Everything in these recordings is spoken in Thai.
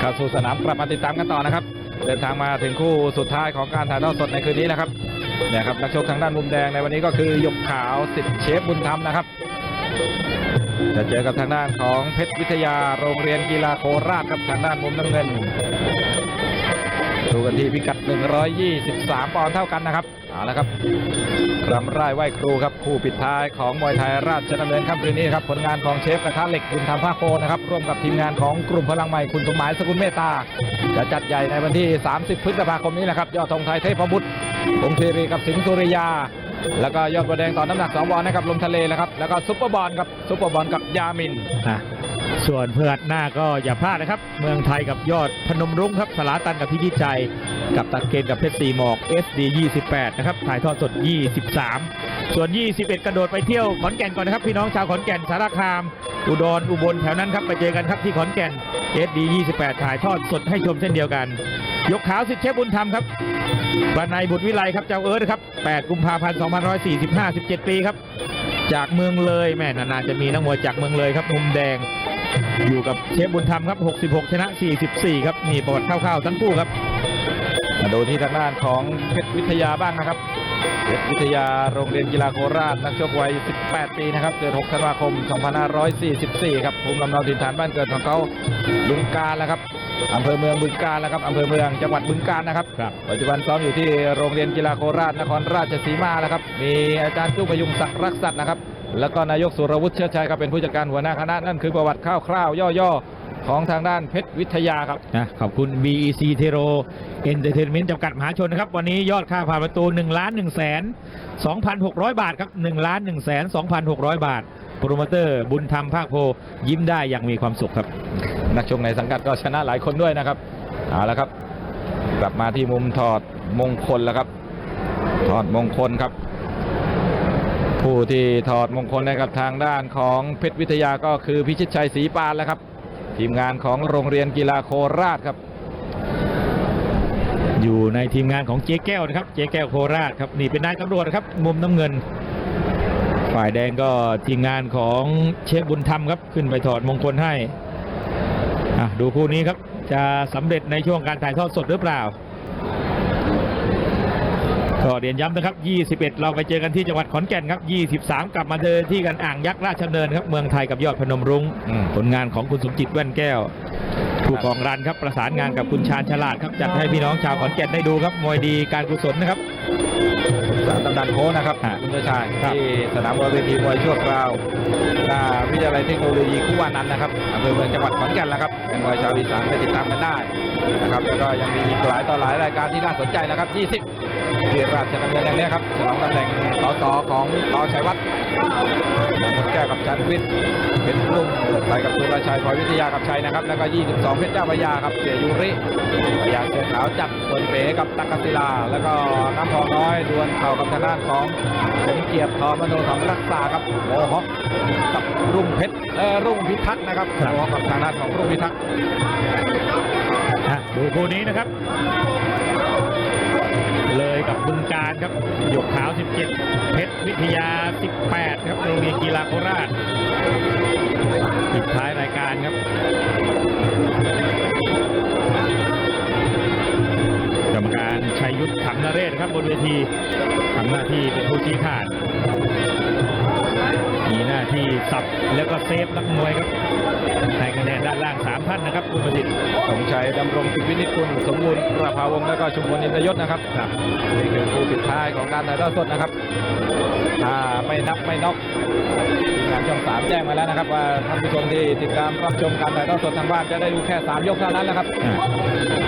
เข้าสู่สนามกลับมาติดตามกันต่อนะครับ เดินทางมาถึงคู่สุดท้ายของการถ่ายทอดสดในคืนนี้นะครับเนี่ยครับนักชกทางด้านมุมแดงในวันนี้ก็คือหยกขาวสิทธิ์เชฟบุญธรรมนะครับ จะเจอกับทางด้านของเพชรวิทยาโรงเรียนกีฬาโคราชครับทางด้านมุมน้ำเงินดูกันที่พิกัด 123 ปอนด์เท่ากันนะครับ เอาละครับรำไร่ไหว้ครูครับคู่ปิดท้ายของมวยไทยราชดำเนินค่ำคืนนี้ครับผลงานของเชฟกระทะเหล็กคุณธรรมภาคโพนะครับร่วมกับทีมงานของกลุ่มพลังใหม่คุณสมหมายสกุลเมตตา จะจัดใหญ่ในวันที่ 30 พฤษภาคมนี้นะครับยอดธงไทยเทพบุตรพงศ์ธีรีกับสิงห์สุริยา แล้วก็ยอดบัวแดงต่อน้ำหนัก2บอลนะครับลมทะเลแล้วครับแล้วก็ซุปเปอร์บอลครับซุปเปอร์บอลกับยามินอะ ส่วนเพื่อนหน้าก็อย่าพลาดนะครับ เมืองไทยกับยอดพนมรุ้งครับสลาตันกับพิชิตใจ กับตักเกณฑ์กับเพชรตีหมอก SD 28 นะครับ ถ่ายทอดสด 23 ส่วน 21 กระโดดไปเที่ยวขอนแก่นก่อนนะครับ พี่น้องชาวขอนแก่นสารคาม อุดรอุบลแถวนั้นครับไปเจอกันครับที่ขอนแก่น SD 28 ถ่ายทอดสดให้ชมเช่นเดียวกัน ยกขาวสิทธิเชฟบุญธรรมครับบันไนบุตรวิไลครับเจ้าเอิร์ธครับ 8 กุมภาพันธ์ 2545 17 ปีครับ จากเมืองเลยแม่นานๆจะมีนักมวยจากเมืองเลยครับมุมแดง อยู่กับเชฟบุญธรรมครับ 66 ชนะ 44 ครับมีประวัติคร่าวๆทั้งคู่ครับมาดูที่ทางด้านของเพชรวิทยาบ้างนะครับเพชรวิทยาโรงเรียนกีฬาโคราชนักชกวัย 18 ปีนะครับ เกิด 6 ธันวาคม 2544 ครับภูมิลำเนาถิ่นฐานบ้านเกิดของเขาบึงการแล้วครับอำเภอเมืองบึงการแล้วครับอำเภอเมืองจังหวัดบึงการนะครับครับ ปัจจุบันซ้อมอยู่ที่โรงเรียนกีฬาโคราชนครราชสีมาแล้วครับ มีอาจารย์จุ้พยุงศักดิ์รักษัตริย์นะครับ แล้วก็นายกสุรวุฒิเชื้อชัยครับเป็นผู้จัดการหัวหน้าคณะนั่นคือประวัติคร่าวๆย่อๆ ของทางด้านเพชรวิทยาครับนะขอบคุณ BEC t e r o Entertainment จำกัดมหาชนนะครับ วันนี้ยอดค่าผ่านประตู1ล้าน1แสน2,600 บาทครับ1ล้าน1แสน2,600 บาท โปรโมเตอร์บุญธรรมภาคโพยิ้มได้อย่างมีความสุขครับ นักชกในสังกัดก็ชนะหลายคนด้วยนะครับเอาละครับ กลับมาที่มุมถอดมงคลแล้วครับถอดมงคลครับ ผู้ที่ถอดมงคลให้กับทางด้านของเพชรวิทยาก็คือพิชิตชัยศรีปานแล้วครับ ทีมงานของโรงเรียนกีฬาโคราชครับ อยู่ในทีมงานของเจ๊แก้วนะครับ เจ๊แก้วโคราชครับนี่เป็นนายตำรวจครับ มุมน้ำเงิน ฝ่ายแดงก็ทีมงานของเชฟบุญธรรมครับ ขึ้นไปถอดมงคลให้อะดูคู่นี้ครับจะสำเร็จในช่วงการถ่ายทอดสดหรือเปล่า ก็เรียนย้ำนะครับ 21 เราไปเจอกันที่จังหวัดขอนแก่นครับ 23 กลับมาเจอที่กันอ่างยักษ์ราชดำเนินครับ เมืองไทยกับยอดพนมรุง้งอืมผลงานของคุณสมจิตแว่นแก้ว ผู้กองรันครับประสานงานกับคุณชาญฉลาดครับ จัดให้พี่น้องชาวขอนแก่นได้ดูครับ มวยดีการกุศลนะครับสารตำนานโค้ชนะครับฮะคุณเชื้อชายครับที่สนามมวยเวทีมวยชั่วคราวหน้าวิทยาลัยเทคโนโลยีคู่วานันท์นะครับอำเภอเมืองจังหวัดขอนแก่นแล้วครับเป็นมวยชาวอีสานไปติดตามกันได้นะครับแล้วก็ยังมีอีกหลายต่อหลายรายการที่น่าสนใจนะครับ 20 ที่ราชดำเนินอย่างนี้ครับฉลองตำแหน่งสสของต่อชัยวัฒน์มงคลแก้วกับชันวิทย์เป็นรุ่งไปกับสุรชัยพลอยวิทยากับชัยนะครับ แล้วก็ 22 เพชรเจ้าพยาครับเสียยูริพยาเสือขาวจับส่วนเป๋กับตักกศิลา แล้วก็น้ำทองน้อยดวลเข่ากับทางด้านของสมเกียรติทอมโนสองรักษาครับโมฮอกกับรุ่งเพชรเออรุ่งพิทักษ์นะครับครับโมฮอกกับทางด้านของรุ่งพิทักษ์อะดูคู่นี้นะครับ เลยกับบึงการครับหยกขาว 17 เพชรวิทยา 18 ครับโรงเรียนกีฬาโคราชปิดท้ายรายการครับกรรมการชัยยุทธขังนเรศครับบนเวทีทำหน้าที่เป็นผู้ชี้ขาด มีหน้าที่สับแล้วก็เซฟนักมวยครับให้คะแนนด้านล่าง3ท่านนะครับคุณประสิทธิ์สมชัยดำรงกิจวินิจคุณสมบูรณ์ประภาวงศ์แล้วก็ชุมพลอินทยศนะครับครับนี่คือคู่ปิดท้ายของการถ่ายทอดสดนะครับถ้าไม่นับไม่น็อกทีมงานช่องสามแจ้งมาแล้วนะครับ ว่าท่านผู้ชมที่ติดตามรับชมการถ่ายทอดสดทางบ้านจะได้ดูแค่ 3 ยกเท่านั้นแหละครับอ่า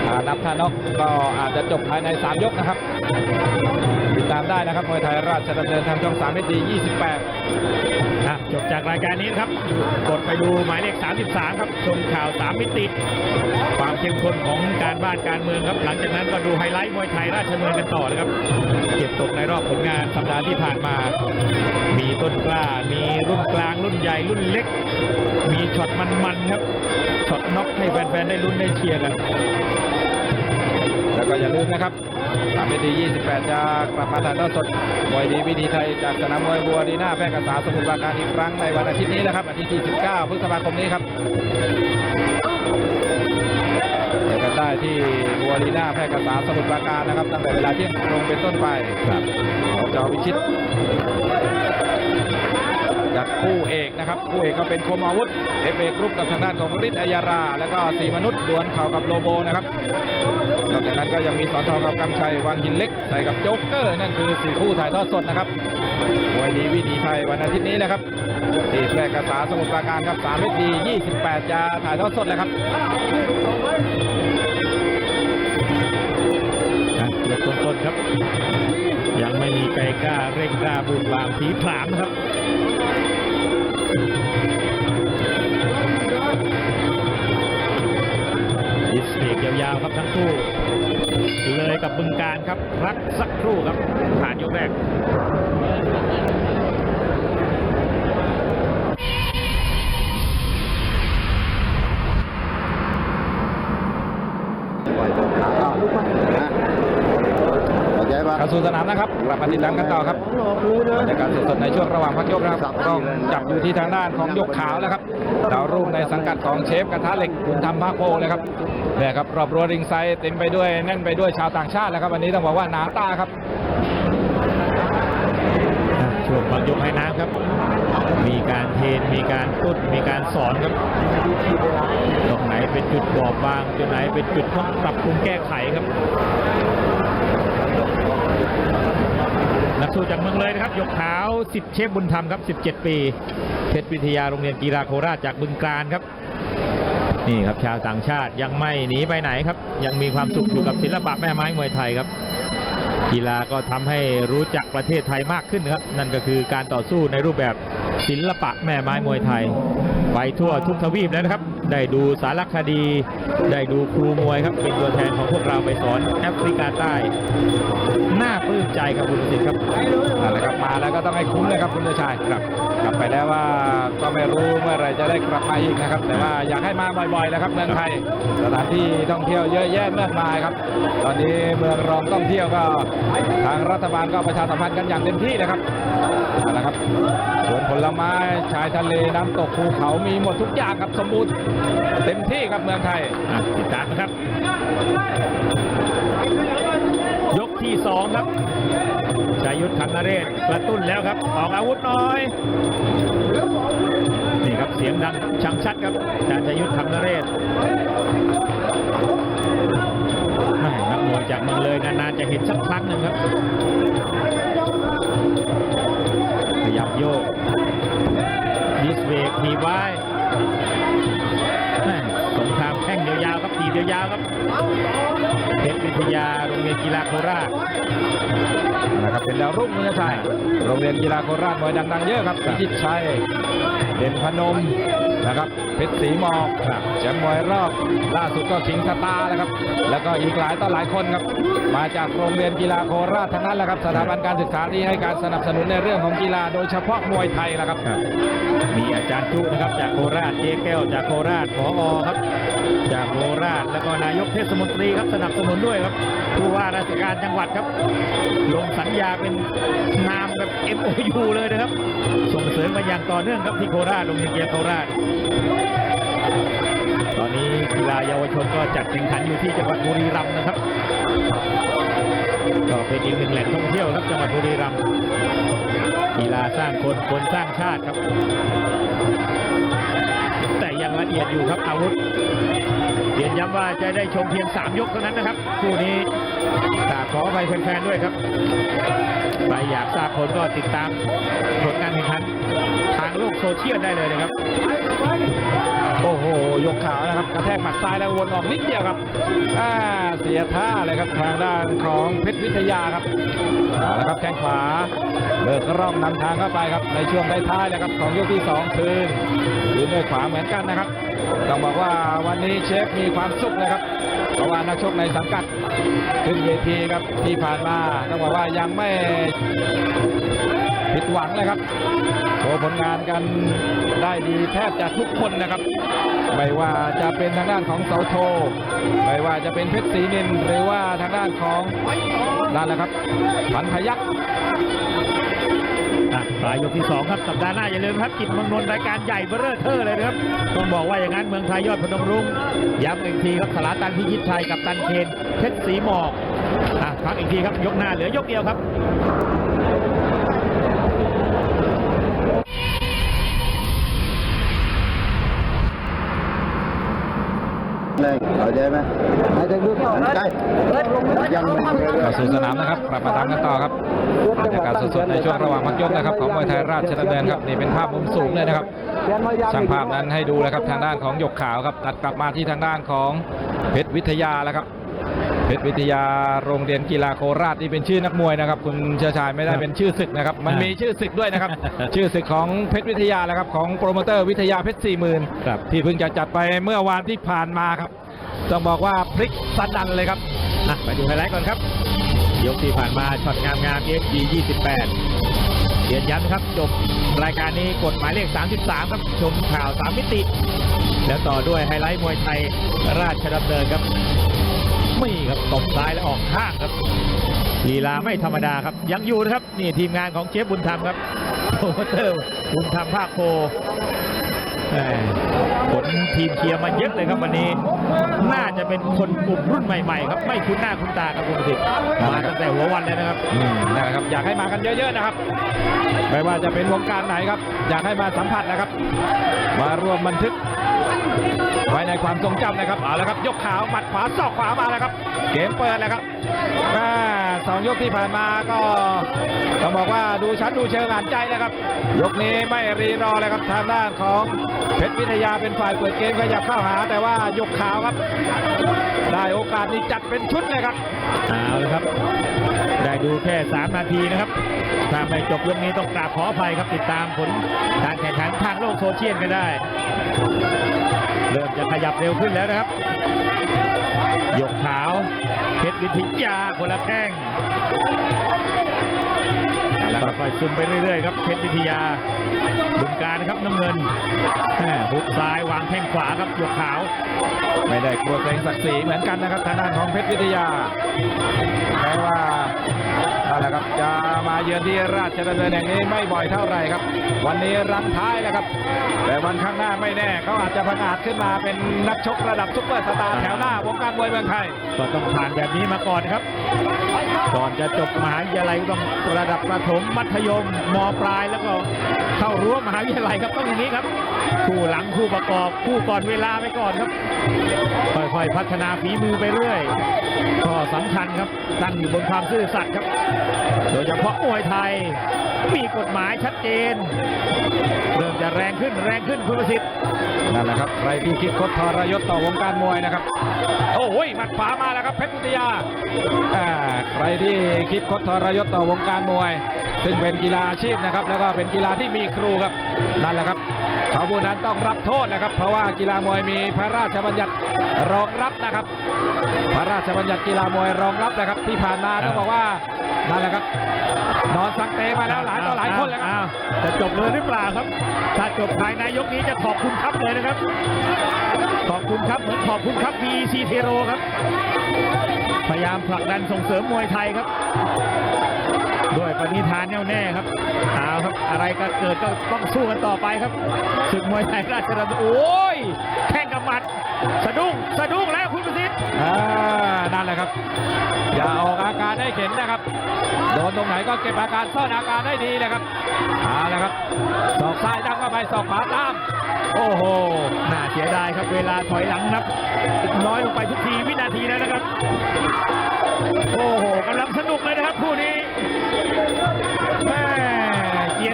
ถ้านับถ้าน็อกก็อาจจะจบภายใน 3 ยกนะครับ ติดตามได้นะครับมวยไทยราชดำเนินทางช่อง3 SD 28อะจบจากรายการนี้นะครับ กดไปดูหมายเลข 33 ครับ ชมข่าว 3 มิติ ความเข้มข้นของการบ้านการเมืองครับ หลังจากนั้นก็ดูไฮไลท์มวยไทยราชดำเนินกันต่อนะครับ เก็บตกในรอบผลงานสัปดาห์ที่ผ่านมา มีต้นกล้า มีรุ่นกลาง รุ่นใหญ่ รุ่นเล็ก มีช็อตมันๆครับ ช็อตน็อกให้แฟนๆ ได้ลุ้นได้เชียร์กัน แล้วก็อย่าลืมนะครับ สามเวที 28 จะกลับมาถ่ายทอดสดมวยดีวิธีไทยจากสนามมวยบัวดีหน้าแพร่กษาสมุทรปราการอีกครั้งในวันอาทิตย์นี้นะครับอาทิตย์ที่ 19 พฤษภาคมนี้ครับเจอกันได้ที่บัวดีหน้าแพร่กษาสมุทรปราการนะครับตั้งแต่เวลาเที่ยงตรงเป็นต้นไปครับจอวิชิต จัดคู่เอกนะครับคู่เอกก็เป็นคมอาวุธเอฟเอกรุปกับทางด้านของฤทธิ์อัยารา แล้วก็สีมนุษย์ดวลเข่ากับโลโบนะครับนอกจากนั้นก็ยังมีสอนทองกับกำชัยวังหินเล็กใส่กับโจ๊กเกอร์นั่นคือสี่คู่ถ่ายทอดสดนะครับมวยดีวิถีไทยวันอาทิตย์นี้นะครับที่แพร่กษาสมุทรปราการครับ3เมตรดี28 จะถ่ายทอดสดเลยครับอะยกต้นๆครับ ยังไม่มีใครกล้าเร่งกล้าบุญวางผีผลามครับ ยาวๆครับทั้งคู่ เลยกับบึงการครับพักสักครู่ครับผ่านยกแรก เข้าใจปะเข้าสู่สนามนะครับกลับมาติดตามกันต่อครับบรรยากาศสดๆในช่วงระหว่างพักยกนะครับต้องจับอยู่ที่ทางด้านของยกขาวแล้วครับดาวรุ่งในสังกัดของเชฟกระทะเหล็กคุณทำภาคโพเลยครับเนี่ยครับรอบรัวริงไซด์เต็มไปด้วยแน่นไปด้วยชาวต่างชาติแล้วครับวันนี้ต้องบอกว่าหนาตาครับช่วงบางยกให้น้ำครับ มีการเทนมีการตุ้นมีการสอนครับตรงไหนเป็นจุดบอบบางจุดไหนเป็นจุดต้องปรับปรุงแก้ไขครับ นักสู้จากเมืองเลยนะครับยกขาวสิทธิเชฟบุญธรรมครับ 17 ปีเพชรวิทยาโรงเรียนกีฬาโคราชจากบึงการครับ นี่ครับชาวต่างชาติยังไม่หนีไปไหนครับ ยังมีความสุขอยู่กับศิลปะแม่ไม้มวยไทยครับ กีฬาก็ทำให้รู้จักประเทศไทยมากขึ้นครับ นั่นก็คือการต่อสู้ในรูปแบบศิลปะแม่ไม้มวยไทย ไปทั่วทุกทวีปแล้วนะครับ ได้ดูสารคดี ได้ดูครูมวยครับ เป็นตัวแทนของพวกเราไปสอนแอฟริกาใต้ น่าปลื้มใจครับคุณสิทธิ์ครับนั่นแหละครับมาแล้วก็ต้องให้คุ้มเลยครับคุณเดชชัยครับ กลับไปแล้วว่าก็ไม่รู้เมื่อไหรจะได้กลับมาอีกนะครับ แต่ว่าอยากให้มาบ่อยๆแล้วครับเมืองไทยสถานที่ท่องเที่ยวเยอะแยะมากมายครับ ตอนนี้เมืองรองท่องเที่ยวก็ทางรัฐบาลก็ประชาสัมพันธ์กันอย่างเต็มที่นะครับ นั่นแหละครับสวนผลไม้ชายทะเลน้ำตกภูเขามีหมดทุกอย่างครับสมบูรณ์เต็มที่ครับเมืองไทยติดตามนะครับ ยกที่สองครับชายุทธขันนเรศกระตุ้นแล้วครับ ออกอาวุธน้อย นี่ครับเสียงดังชังชัดครับจากชายุทธขันนเรศแม่นักมวยจากเมืองเลยนานๆจะเห็นสักครั้งหนึ่งครับ ขยับโยกดิสเวกทีไว้ ยาวๆครับทีบยาวๆครับเพชรวิทยาโรงเรียนกีฬาโคราชนะครับเป็นดาวรุ่งคุณชัยโรงเรียนกีฬาโคราชมวยดังๆเยอะครับพิชิตชัยเด่นพนมนะครับเพชรศรีหมอกครับแชมป์มวยรอบล่าสุดก็คิงสตาร์นะครับ แล้วก็อีกหลายต่อหลายคนครับ มาจากโรงเรียนกีฬาโคราชทั้งนั้นแหละครับสถาบันการศึกษาที่ให้การสนับสนุนในเรื่องของกีฬาโดยเฉพาะมวยไทยแหละครับครับ มีอาจารย์จุนะครับจากโคราชเจ๊แก้วจากโคราชผอครับ จากโคราชแล้วก็นายกเทศมนตรีครับสนับสนุนด้วยครับผู้ว่าราชการจังหวัดครับ ลงสัญญาเป็นนามแบบ MOU เลยนะครับ ส่งเสริมมาอย่างต่อเนื่องครับที่โคราชโรงเรียนกีฬาโคราช ตอนนี้กีฬาเยาวชนก็จัดแข่งขันอยู่ที่จังหวัดบุรีรัมย์นะครับก็เป็นอีกหนึ่งแหล่งท่องเที่ยวครับจังหวัดบุรีรัมย์กีฬาสร้างคนคนสร้างชาติครับ แต่ยังละเอียดอยู่ครับอาวุธ ย้ำว่าจะได้ชมเพียง 3 ยกเท่านั้นนะครับคู่นี้กราบขอไปแฟนๆด้วยครับใครอยากทราบผลก็ติดตามผลการแข่งขันทางโลกโซเชียลได้เลยนะครับ โอ้โห ยกขาวนะครับกระแทกหมัดซ้ายแล้ววนออกนิดเดียวครับอ่าเสียท่าเลยครับทางด้านของเพชรวิทยาครับเอาละครับแข้งขวาเบิกร่องนำทางเข้าไปครับในช่วงท้ายๆเลยครับของยกที่สองคืนคืนด้วยขวาเหมือนกันนะครับ ต้องบอกว่าวันนี้เชฟมีความสุขนะครับ เพราะว่านักชกในสังกัดขึ้นเวทีครับที่ผ่านมาต้องบอกว่ายังไม่ผิดหวังเลยครับโชว์ผลงานกันได้ดีแทบจะทุกคนนะครับ ไม่ว่าจะเป็นทางด้านของเสาโท ไม่ว่าจะเป็นเพชรศรีนินหรือว่าทางด้านของนั่นแหละครับพันพยักษ์ อะปลายยกที่2ครับสัปดาห์หน้าอย่าลืมครับกิจเมืองนนท์รายการใหญ่เบ้อเร่อเทอเลยนะครับต้องบอกว่าอย่างนั้นเมืองไทยยอดพนมรุ้งย้ำอีกทีครับสลาตันพิชิตชัยกับตันเคนเพชรศรีหมอกอะพักอีกทีครับยกหน้าเหลือยกเดียวครับเลยเข้าใจไหมให้ได้รู้เข้าใจยังไม่เคยเข้าสู่สนามนะครับ กลับมาตามกันต่อครับบรรยากาศสดๆในช่วงระหว่างพักยกนะครับของมวยไทยราชดำเนินครับนี่เป็นภาพมุมสูงเลยนะครับช่างภาพนั้นให้ดูแล้วครับทางด้านของหยกขาวครับตัดกลับมาที่ทางด้านของเพชรวิทยาแล้วครับเพชรวิทยาโรงเรียนกีฬาโคราชนี่เป็นชื่อนักมวยนะครับ คุณเชื้อชายไม่ได้ครับเป็นชื่อศึกนะครับ มันอ่ามีมีชื่อศึกด้วยนะครับ ชื่อศึกของเพชรวิทยาแล้วครับของโปรโมเตอร์วิทยาเพชรสี่หมื่นครับที่เพิ่งจะจัดไปเมื่อวานที่ผ่านมาครับ ต้องบอกว่าพลิกสนันเลยครับ อะไปดูไฮไลท์ก่อนครับ ยกที่ผ่านมาช็อตงามงาม FG 28เรียนย้ำครับจบรายการนี้กฎหมายเลข 33 ครับ ชมข่าว 3 มิติ แล้วต่อด้วยไฮไลท์มวยไทยราชดำเนินครับไม่ครับตบซ้ายและออกข้างครับลีลาไม่ธรรมดาครับ ยังอยู่นะครับ นี่ทีมงานของเชฟบุญธรรมครับโปรโมเตอร์บุญธรรมภาคโค ผลทีมเชียร์มาเยอะเลยครับวันนี้ น่าจะเป็นคนกลุ่มรุ่นใหม่ๆครับ ไม่คุ้นหน้าคุ้นตาครับคุณประสิทธิ์มาตั้งแต่หัววันเลยนะครับอืมนั่นแหละครับ อยากให้มากันเยอะๆนะครับ ไม่ว่าจะเป็นวงการไหนครับ อยากให้มาสัมผัสนะครับ มารวมบันทึก ไว้ในความทรงจำนะครับเอาละครับ ยกขาวหมัดขวาศอกขวามาแล้วครับ เกมเปิดแล้วครับแม่สองยกที่ผ่านมาก็ต้องบอกว่าดูชั้นดูเชิงอ่านใจนะครับ ยกนี้ไม่รีรอเลยครับทางด้านของเพชรวิทยาเป็นฝ่ายเปิดเกมขยับเข้าหา แต่ว่ายกขาวครับ ได้โอกาสนี้จัดเป็นชุดเลยครับเอาละครับ ได้ดูแค่ 3 นาทีนะครับถ้าไม่จบยกนี้ต้องกราบขออภัยครับติดตามผลการแข่งขันทางโลกโซเชียลกันได้เริ่มจะขยับเร็วขึ้นแล้วนะครับ ยกขาว เพชรวิทยาคนละแข้ง แล้วก็ค่อยซึมไปเรื่อยๆครับเพชรวิทยาบุญการนะครับน้ำเงินแม่หุกซ้ายวางแข้งขวาครับยกขาว ไม่ได้กลัวเกรงศักดิ์ศรีเหมือนกันนะครับทางด้านของเพชรวิทยาแม้ว่านั่นแหละครับจะมาเยือนที่ราชดำเนินแห่งนี้ไม่บ่อยเท่าไหร่ครับ วันนี้รังท้ายแล้วครับ แต่วันข้างหน้าไม่แน่เขาอาจจะประกาศขึ้นมาเป็นนักชกระดับซุปเปอร์สตาร์แถวหน้าวงการมวยเมืองไทยก็ต้องผ่านแบบนี้มาก่อนครับ ก่อนจะจบมหาวิทยาลัยก็ต้องระดับประถมมัธยมมปลายแล้วก็เข้ารั้วมหาวิทยาลัยครับต้องอย่างนี้ครับ คู่หลังคู่ประกอบคู่ก่อนเวลาไปก่อนครับ ค่อยๆพัฒนาฝีมือไปเรื่อยข้อสำคัญครับตั้งอยู่บนความซื่อสัตย์ครับ โดยเฉพาะมวยไทยมีกฎหมายชัดเจน เริ่มจะแรงขึ้นแรงขึ้นคุณประสิทธิ์นั่นแหละครับใครที่คิดคดทรยศต่อวงการมวยนะครับ โอ้ยหมัดขวามาแล้วครับเพชรวิทยาอ่าใครที่คิดคดทรยศต่อวงการมวย ซึ่งเป็นกีฬาอาชีพนะครับ แล้วก็เป็นกีฬาที่มีครูครับนั่นแหละครับเขาผู้นั้นต้องรับโทษนะครับ เพราะว่ากีฬามวยมีพระราชบัญญัติรองรับนะครับ พระราชบัญญัติกีฬามวยรองรับนะครับ ที่ผ่านมาต้องบอกว่านั่นแหละครับนอนสังเตมาแล้วหลายต่อหลายคนแล้วครับอ้าวจะจบเลยหรือเปล่าครับ ถ้าจบภายในยกนี้จะขอบคุณครับเลยนะครับ ขอบคุณครับเหมือนขอบคุณครับ BC เทโรครับ พยายามผลักดันส่งเสริมมวยไทยครับ ด้วยปณิธานแน่วแน่ครับเอาครับอะไรก็เกิดก็ต้องสู้กันต่อไปครับศึกมวยไทยราชดำเนินโอ้ยแข่งกับหมัดสะดุ้งสะดุ้งแล้วคุณประสิทธิ์อ่านั่นแหละครับ อย่าออกอาการให้เห็นนะครับโดนตรงไหนก็เก็บอาการซ่อนอาการได้ดีนะครับเอาละครับศอกซ้ายดังเข้าไปศอกขวาตาม โอ้โหน่าเสียดายครับเวลาถอยหลังนับน้อยลงไปทุกทีวินาทีแล้วนะครับ โอ้โหกำลังสนุกเลยนะครับคู่นี้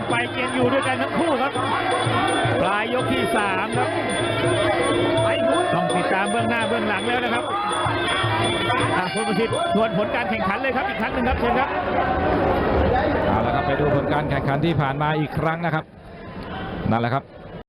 ไปเกียนอยู่ด้วยกันทั้งคู่ครับปลายยกที่สามครับต้องติดตามเบื้องหน้าเบื้องหลังแล้วนะครับอะคุณประสิทธิ์ทวนผลการแข่งขันเลยครับอีกครั้งหนึ่งครับเชิญครับเอาละครับไปดูผลการแข่งขันที่ผ่านมาอีกครั้งนะครับนั่นแหละครับ